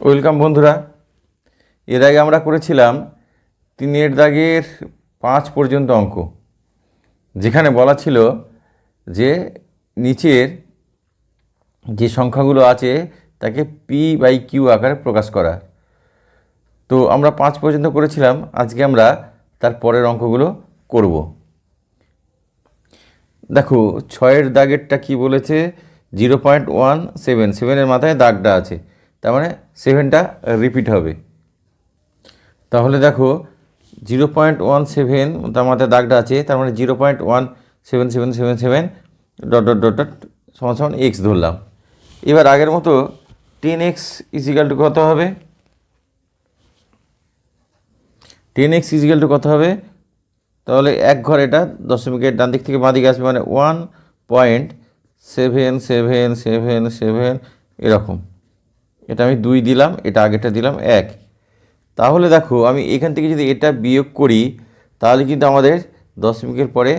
Welcome বন্ধুরা। এর আগে আমরা করেছিলাম তিনের দাগের পাঁচ পর্যন্ত অঙ্ক। যেখানে বলা ছিল যে নিচের যে সংখ্যাগুলো আছে তাকে পি বাই কিউ আকারে প্রকাশ করা। তো আমরা পাঁচ পর্যন্ত করেছিলাম, আজকে আমরা তার পরের অঙ্কগুলো করব। দেখো, ছয়ের দাগেরটা কি বলেছে? জিরো পয়েন্ট ওয়ান সেভেন সেভেনের মাথায় দাগটা আছে। তার মানে সেভেনটা রিপিট হবে। তাহলে দেখো জিরো পয়েন্ট ওয়ান সেভেন তার মাথায় দাগটা আছে, তার মানে zero point one seven seven seven seven dot dot dot dot সমান সমান এক্স ধরলাম। এবার আগের মতো টেন এক্স ইজিক্যাল টু কত হবে? টেন এক্স ইজিক্যাল টু কত হবে? তাহলে এক ঘর এটা, দশমিকের ডান দিক থেকে বাঁ দিকে আসবে মানে one point seven seven seven seven এরকম। এটা আমি দুই দিলাম, এটা আগেরটা দিলাম এক। তাহলে দেখো, আমি এখান থেকে যদি এটা বিয়োগ করি, তাহলে কিন্তু আমাদের দশমিকের পরে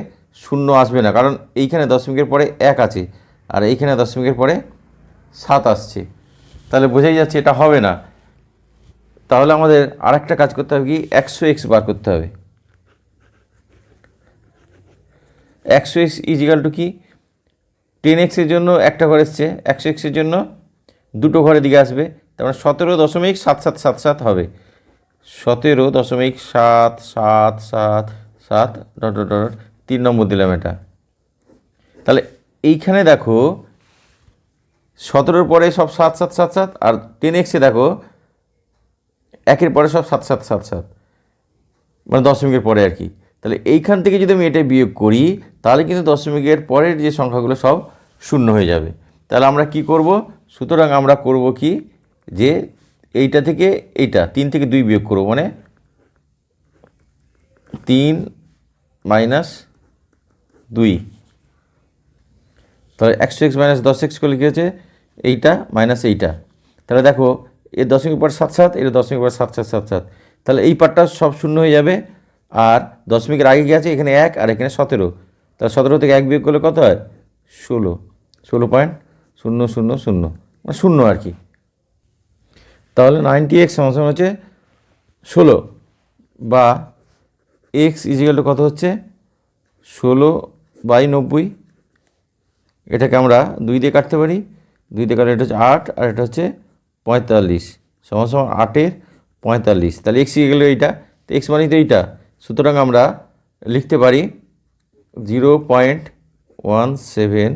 শূন্য আসবে না, কারণ এইখানে দশমিকের পরে এক আছে, আর এইখানে দশমিকের পরে সাত আসছে। তাহলে বোঝাই যাচ্ছে এটা হবে না। তাহলে আমাদের আরেকটা কাজ করতে হবে কি, একশো এক্স বার করতে হবে। একশো এক্স ইজিক্যাল টু কি? টেন এক্সের জন্য একটা ঘর এসছে, একশো এক্সের জন্য দুটো ঘরের দিকে আসবে তার মানে সতেরো দশমিক সাত সাত সাত সাত হবে সতেরো দশমিক সাত সাত সাত সাত ডট ডট ডট তিন নম্বর দিলাম এটা তাহলে এইখানে দেখো সতেরোর পরে সব সাত সাত সাত সাত আর টেন এক্সে দেখো একের পরে সব সাত সাত সাত সাত মানে দশমিকের পরে আর কি তাহলে এইখান থেকে যদি আমি এটা বিয়োগ করি তাহলে কিন্তু দশমিকের পরের যে সংখ্যাগুলো সব শূন্য হয়ে যাবে তাহলে আমরা কি করব সুতরাং আমরা করব কি? যে এইটা থেকে এইটা, তিন থেকে দুই বিয়োগ করব মানে তিন মাইনাস দুই। তাহলে একশো এক্স মাইনাস দশ এক্স করলে কী হচ্ছে এইটা মাইনাস এইটা। তাহলে দেখো, এর দশমিক পর সাত সাত, এর দশমিক পর সাত সাত সাত সাত। তাহলে এই পার্টটা সব শূন্য হয়ে যাবে। আর দশমিকের আগে কী আছে এখানে এক আর এখানে সতেরো। তাহলে সতেরো থেকে এক বিয়োগ করলে কত হয়? ষোলো। ষোলো পয়েন্ট শূন্য শূন্য শূন্য। শূন্য আর কি। তাহলে নাইনটি এক্স সমান হচ্ছে ষোলো বা এক্স ইজিক্যাল টু কত হচ্ছে? ষোলো বাই নব্বই। এটাকে আমরা দুই দিয়ে কাটতে পারি। দুই দিয়ে কাটলে এটা হচ্ছে আট আর এটা হচ্ছে পঁয়তাল্লিশ। সমান সমান আটের পঁয়তাল্লিশ। তাহলে এক্স গেলে এইটা। তো এক্স মানে তো এইটা। সুতরাং আমরা লিখতে পারি zero point one seven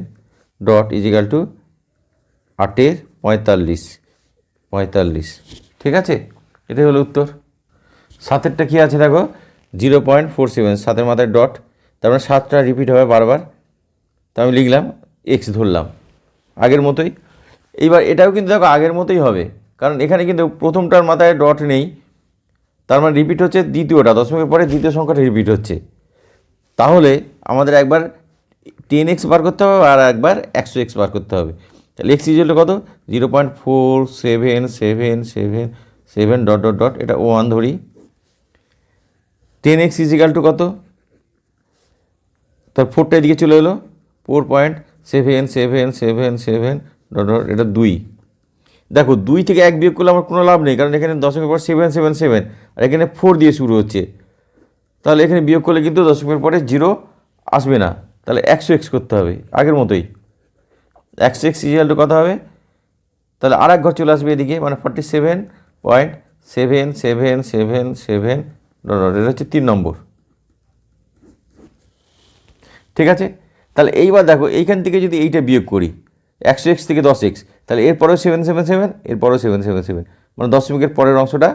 dot equal to আটের পঁয়তাল্লিশ পঁয়তাল্লিশ। ঠিক আছে? এটাই হলো উত্তর। সাতেরটা কী আছে দেখো? জিরো পয়েন্ট ফোর সেভেন, সাতের মাথায় ডট। তার মানে সাতটা রিপিট হবে বারবার। তা আমি লিখলাম এক্স ধরলাম। আগের মতোই। এইবার এটাও কিন্তু দেখো আগের মতোই হবে। কারণ এখানে কিন্তু প্রথমটার মাথায় ডট নেই। তার মানে রিপিট হচ্ছে দ্বিতীয়টা, দশমিকের পরে দ্বিতীয় সংখ্যাটা রিপিট হচ্ছে। তাহলে আমাদের একবার টেন এক্স বার করতে হবে আর একবার একশো এক্স বার করতে হবে। তাহলে এক্স ইজুয়াল কত? Zero point four seven seven seven seven dot dot dot এটা ওয়ান ধরি। টেন এক্স ইজিক্যাল টু কত? তার ফোরটা এদিকে চলে এলো। Four point seven seven seven seven dot dot এটা দুই। দেখো, দুই থেকে এক বিয়োগ করলে আমার কোনো লাভ নেই, কারণ এখানে দশমিকের পর সেভেন সেভেন সেভেন আর এখানে ফোর দিয়ে শুরু হচ্ছে। তাহলে এখানে বিয়োগ করলে কিন্তু দশমিকের পরে জিরো আসবে না। তাহলে একশো এক্স করতে হবে, আগের মতোই। একশো এক্স ইজিয়াল টু কত হবে? তাহলে আর এক ঘর চলে আসবে এদিকে মানে forty seven point seven seven seven seven এটা হচ্ছে তিন নম্বর। ঠিক আছে? তাহলে এইবার দেখো, এইখান থেকে যদি এইটা বিয়োগ করি একশো এক্স থেকে দশ এক্স তাহলে এরপরেও সেভেন সেভেন সেভেন এরপরেও সেভেন সেভেন সেভেন মানে দশমিকের পরের অংশটা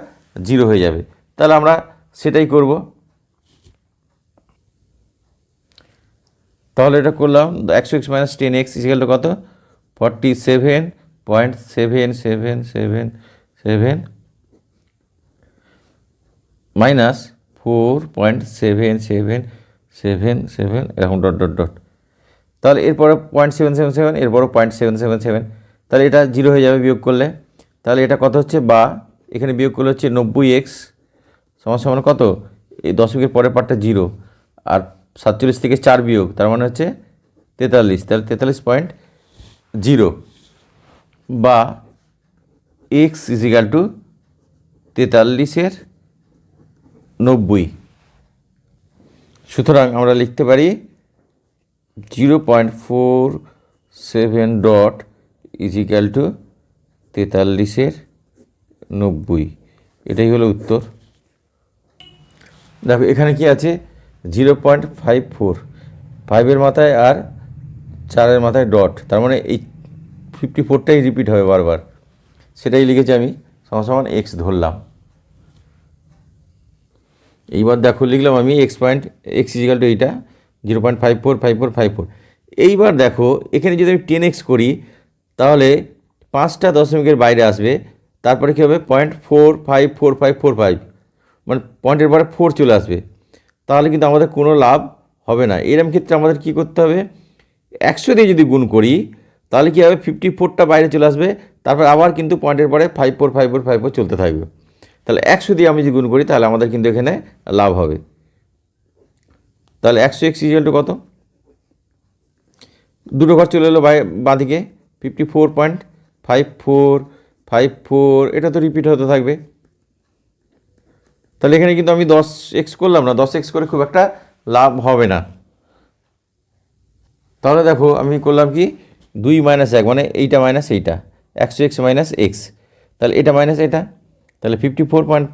জিরো হয়ে যাবে। তাহলে আমরা সেটাই করব। তাহলে এটা করলাম একশো X minus ten X equal কত? Forty seven point seven seven seven seven minus four point seven seven seven seven এরকম ডট ডট ডট তাহলে এরপরে পয়েন্ট সেভেন সেভেন সেভেন এরপরও পয়েন্ট সেভেন সেভেন সেভেন তাহলে এটা জিরো হয়ে যাবে বিয়োগ করলে। তাহলে এটা কত হচ্ছে? বা এখানে বিয়োগ করলে হচ্ছে নব্বই এক্স সমান সমান কত? এই দশমিকের পরের পার্টটা জিরো আর সাতচল্লিশ থেকে চার বিয়োগ, তার মানে হচ্ছে তেতাল্লিশ। তাহলে তেতাল্লিশ পয়েন্ট জিরো বা এক্স ইজিক্যাল টু তেতাল্লিশের নব্বই। সুতরাং আমরা লিখতে পারি zero point four seven dot equal to তেতাল্লিশের নব্বই। এটাই হলো উত্তর। দেখো, এখানে কি আছে? Zero point five four. ফাইভের মাথায় আর চারের মাথায় ডট, তার মানে এই ফিফটি ফোরটাই রিপিট হবে বারবার। সেটাই লিখেছি আমি, সমান সমান এক্স ধরলাম। এইবার দেখো, লিখলাম আমি X point X equal to এইটা zero point five four five four five four এইবার দেখো, এখানে যদি আমি টেন এক্স করি, তাহলে পাঁচটা দশমিকের বাইরে আসবে, তারপরে কী হবে? Point four five four five four five মানে পয়েন্টের পরে ফোর চলে আসবে। তাহলে কিন্তু আমাদের কোনো লাভ হবে না। এরম ক্ষেত্রে আমাদের কী করতে হবে? একশো দিয়ে যদি গুণ করি, তাহলে কী হবে? ফিফটি ফোরটা বাইরে চলে আসবে। তারপর আবার কিন্তু পয়েন্টের পরে five four five four five four চলতে থাকবে। তাহলে একশো দিয়ে আমি যদি গুণ করি, তাহলে আমাদের কিন্তু এখানে লাভ হবে। তাহলে একশো এক্স ইজিয়াল টু কত? দুটো ঘর চলে এলো বা বাঁদিকে। Fifty four point five four five four এটা তো রিপিট হতে থাকবে। তাহলে এখানে কিন্তু আমি দশ এক্স করলাম না। দশ এক্স করে খুব একটা লাভ হবে না। তাহলে দেখো আমি করলাম কি? দুই মাইনাস এক মানে এইটা মাইনাস এইটা। একশো এক্স মাইনাস এক্স তাহলে এটা মাইনাস এটা। তাহলে fifty four point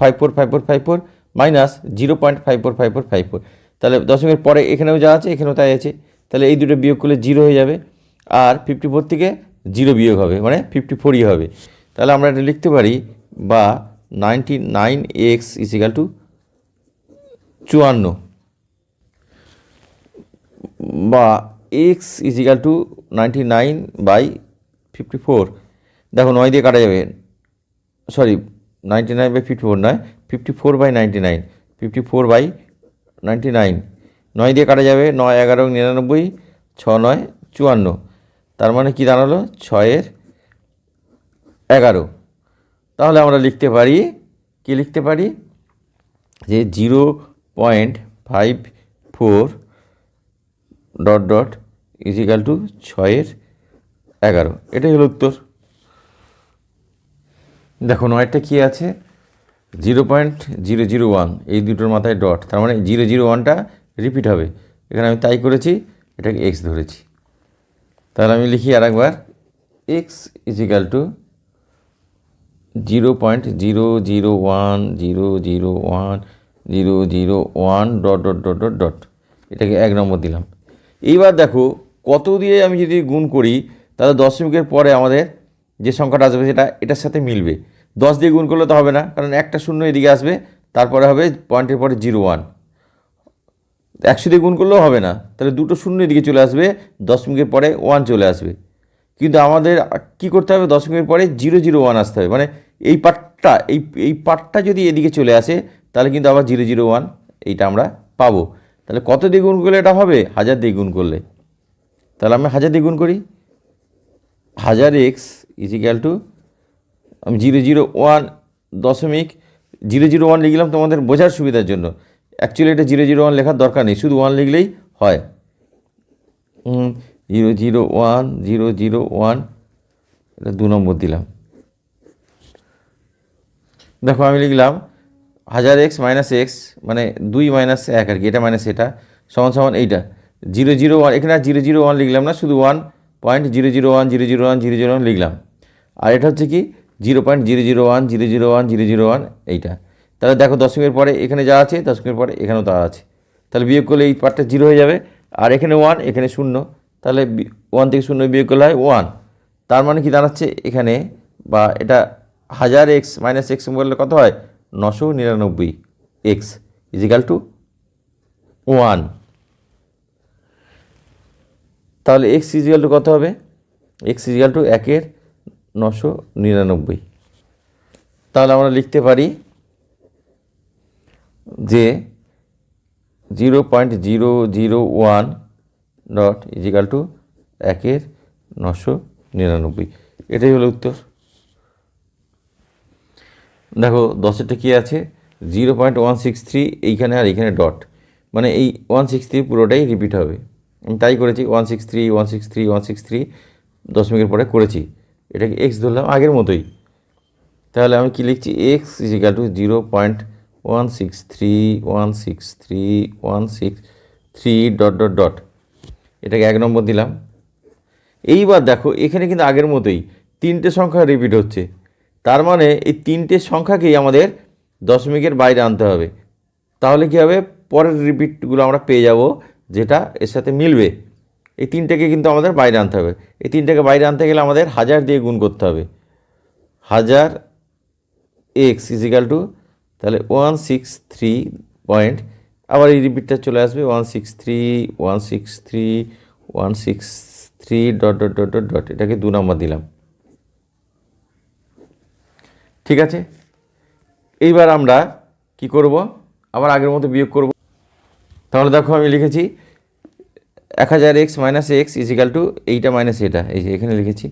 five four five four five four minus zero point five four five four five four তাহলে দশমিকের পরে এখানেও যা আছে, এখানেও তাই আছে। তাহলে এই দুটো বিয়োগ করলে জিরো হয়ে যাবে। আর ফিফটি ফোর থেকে জিরো বিয়োগ হবে মানে ফিফটি ফোরই হবে। তাহলে আমরা এটা লিখতে পারি বা ninety nine X equal to চুয়ান্ন। বা X equal to ninety nine by fifty four দেখো নয় দিয়ে কাটা যাবে। Sorry ninety nine by fifty four নয় fifty four by ninety nine fifty four by ninety nine নয় দিয়ে কাটা যাবে নয়, এগারো, নিরানব্বই, ছ, নয়, চুয়ান্ন। তার মানে কি দাঁড়াল? ছয়ের এগারো। তাহলে আমরা লিখতে পারি, কি লিখতে পারি? যে zero point five four dot dot equal to ছয়ের এগারো। এটাই হলো উত্তর। দেখো নয়টা কী আছে? Zero point zero zero one, এই দুটোর মাথায় ডট তার মানে জিরো জিরো ওয়ানটা রিপিট হবে। এখানে আমি তাই করেছি, এটাকে এক্স ধরেছি। তাহলে আমি লিখি আর একবার X equal to zero point zero zero one, zero zero one, zero zero one dot dot dot dot dot এটাকে এক নম্বর দিলাম। এইবার দেখো, কত দিয়ে আমি যদি গুণ করি, তাহলে দশমিকের পরে আমাদের যে সংখ্যাটা আসবে সেটা, এটার সাথে মিলবে। দশ দিয়ে গুণ করলে তো হবে না, কারণ একটা শূন্য এদিকে আসবে, তারপরে হবে পয়েন্টের পরে জিরো ওয়ান। একশো দিয়ে গুণ করলেও হবে না, তাহলে দুটো শূন্য এদিকে চলে আসবে, দশমিকের পরে ওয়ান চলে আসবে। কিন্তু আমাদের কি করতে হবে? দশমিকের পরে জিরো জিরো ওয়ান আসতে হবে। মানে এই পার্টটা, এই এই পার্টটা যদি এদিকে চলে আসে, তাহলে কিন্তু আবার জিরো জিরো ওয়ান এইটা আমরা পাবো। তাহলে কত দিয়ে গুণ করলে এটা হবে? হাজার দিয়ে গুণ করলে। তাহলে আমি হাজার দিয়ে গুণ করি। হাজার এক্স ইজিক্যাল টু আমি জিরো জিরো ওয়ান দশমিক জিরো জিরো ওয়ান লিখলাম তোমাদের বোঝার সুবিধার জন্য। অ্যাকচুয়ালি এটা জিরো জিরো ওয়ান লেখার দরকার নেই, শুধু ওয়ান লিখলেই হয়। Zero zero one zero zero one এটা দু নম্বর দিলাম। দেখো আমি লিখলাম হাজার এক্স মাইনাস এক্স মানে দুই মাইনাস এক আর কি, এটা মাইনাস এটা, সমান সমান এইটা। জিরো জিরো ওয়ান, এখানে আর জিরো জিরো ওয়ান লিখলাম না, শুধু one point zero zero one, zero zero one, zero zero one লিখলাম। আর এটা হচ্ছে কি, zero point zero zero one, zero zero one, zero zero one, এইটা। তাহলে দেখো দশমিকের পরে এখানে যা আছে, দশমিকের পরে এখানেও তা আছে। তাহলে বিয়োগ করলে এই পার্টটা জিরো হয়ে যাবে। আর এখানে ওয়ান, এখানে শূন্য। তাহলে ওয়ান থেকে শূন্য বিয়োগ করলে হয় ওয়ান। তার মানে কি দাঁড়াচ্ছে এখানে, বা এটা হাজার এক্স মাইনাস এক্স বললে কত হয়? নশো নিরানব্বই এক্স ইজিক্যাল টু ওয়ান তাহলে এক্স ইজিক্যাল টু কত হবে? এক্স ইজিক্যাল টু একের নশো নিরানব্বই। তাহলে আমরা লিখতে পারি যে zero point zero zero one dot equal to একের নশো নিরানব্বই। এটাই হলো উত্তর। দেখো দশেরটা কী আছে? Zero point one six three এইখানে আর এইখানে ডট মানে এই ওয়ান সিক্স থ্রি পুরোটাই রিপিট হবে। আমি তাই করেছি one six three one six three one six three দশমিকের পরে করেছি। এটাকে এক্স ধরলাম আগের মতোই। তাহলে আমি কি লিখছি? X equal to zero point one six three one six three one six three dot dot dot এটাকে এক নম্বর দিলাম। এইবার দেখো, এখানে কিন্তু আগের মতোই তিনটে সংখ্যা রিপিট হচ্ছে। তার মানে এই তিনটে সংখ্যাকেই আমাদের দশমিকের বাইরে আনতে হবে। তাহলে কী হবে? পরের রিপিটগুলো আমরা পেয়ে যাব, যেটা এর সাথে মিলবে। এই তিনটেকে কিন্তু আমাদের বাইরে আনতে হবে। এই তিনটেকে বাইরে আনতে গেলে আমাদের হাজার দিয়ে গুণ করতে হবে। হাজার এক্স ইজিক্যাল টু তাহলে ওয়ান সিক্স থ্রি পয়েন্ট আবার এই রিপিটটা চলে আসবে one six three one six three one six three dot dot dot dot dot এটাকে দু নম্বর দিলাম। ঠিক আছে? এইবার আমরা কি করব? আবার আগের মতো বিয়োগ করব। তাহলে দেখো আমি লিখেছি এক হাজার X minus X equal to এইটা মাইনাস এটা। এই যে এখানে লিখেছি।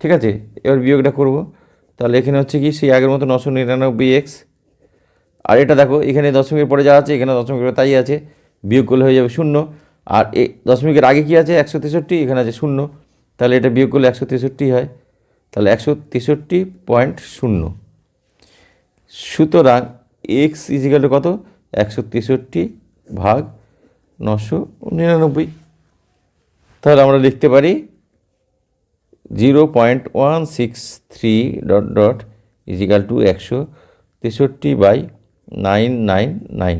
ঠিক আছে? এবার বিয়োগটা করব। তাহলে এখানে হচ্ছে কি, সেই আগের মতো নশো নিরানব্বই এক্স। আর এটা দেখো, এখানে দশমিকের পরে যা আছে, এখানে দশমিকের তাই আছে। বিয়োগ করলে হয়ে যাবে শূন্য। আর এ দশমিকের আগে কি আছে? একশো তেষট্টি, এখানে আছে শূন্য। তাহলে এটা বিয়োগ করলে একশো তেষট্টি হয়। তাহলে একশো তেষট্টি পয়েন্ট শূন্য। সুতরাং এক্স ইজিক্যাল কত? একশো তেষট্টি ভাগ নশো নিরানব্বই। তাহলে আমরা লিখতে পারি zero point one six three dot dot equal to একশো তেষট্টি বাই নাইন নাইন নাইন।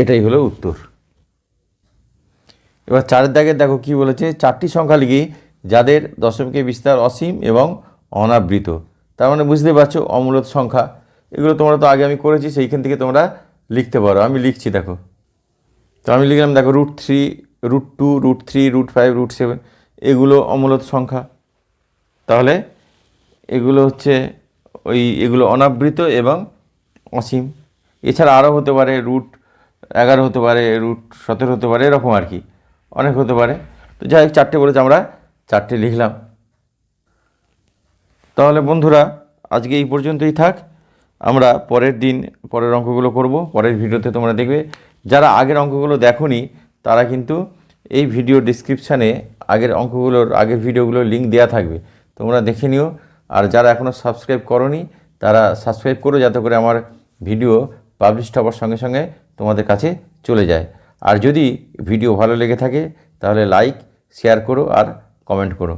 এটাই হলো উত্তর। এবার চারের দাগে দেখো কি বলেছে? চারটি সংখ্যা লিখি। যাদের দশমিকের বিস্তার অসীম এবং অনাবৃত। তার মানে বুঝতে পারছ, অমূলত সংখ্যা। এগুলো তোমরা তো আগে আমি করেছি, সেইখান থেকে তোমরা লিখতে পারো। আমি লিখছি, দেখো। তো আমি লিখলাম, দেখো root three root two root three root five root seven এগুলো অমূলত সংখ্যা। তাহলে এগুলো হচ্ছে ওই, এগুলো অনাবৃত এবং অসীম। এছাড়া আরও হতে পারে রুট এগারো হতে পারে রুট সতেরো হতে পারে, এরকম আর কি। অনেক হতে পারে। তো যাই হোক, চারটে বলেছে আমরা চারটে লিখলাম। তাহলে বন্ধুরা, আজকে এই পর্যন্তই থাক। আমরা পরের দিন পরের অঙ্কগুলো করব, পরের ভিডিওতে তোমরা দেখবে। যারা আগের অঙ্কগুলো দেখোনি, তারা কিন্তু এই ভিডিও ডিসক্রিপশানে আগের অঙ্কগুলোর, আগের ভিডিওগুলোর লিঙ্ক দেওয়া থাকবে। তোমরা দেখে নিও। আর যারা এখনও সাবস্ক্রাইব করনি, তারা সাবস্ক্রাইব করো যাতে করে আমার ভিডিও পাবলিশ হওয়ার সঙ্গে সঙ্গে তোমাদের কাছে চলে যায়। আর যদি ভিডিও ভালো লেগে থাকে, তাহলে লাইক শেয়ার করো। আর কমেন্ট করো।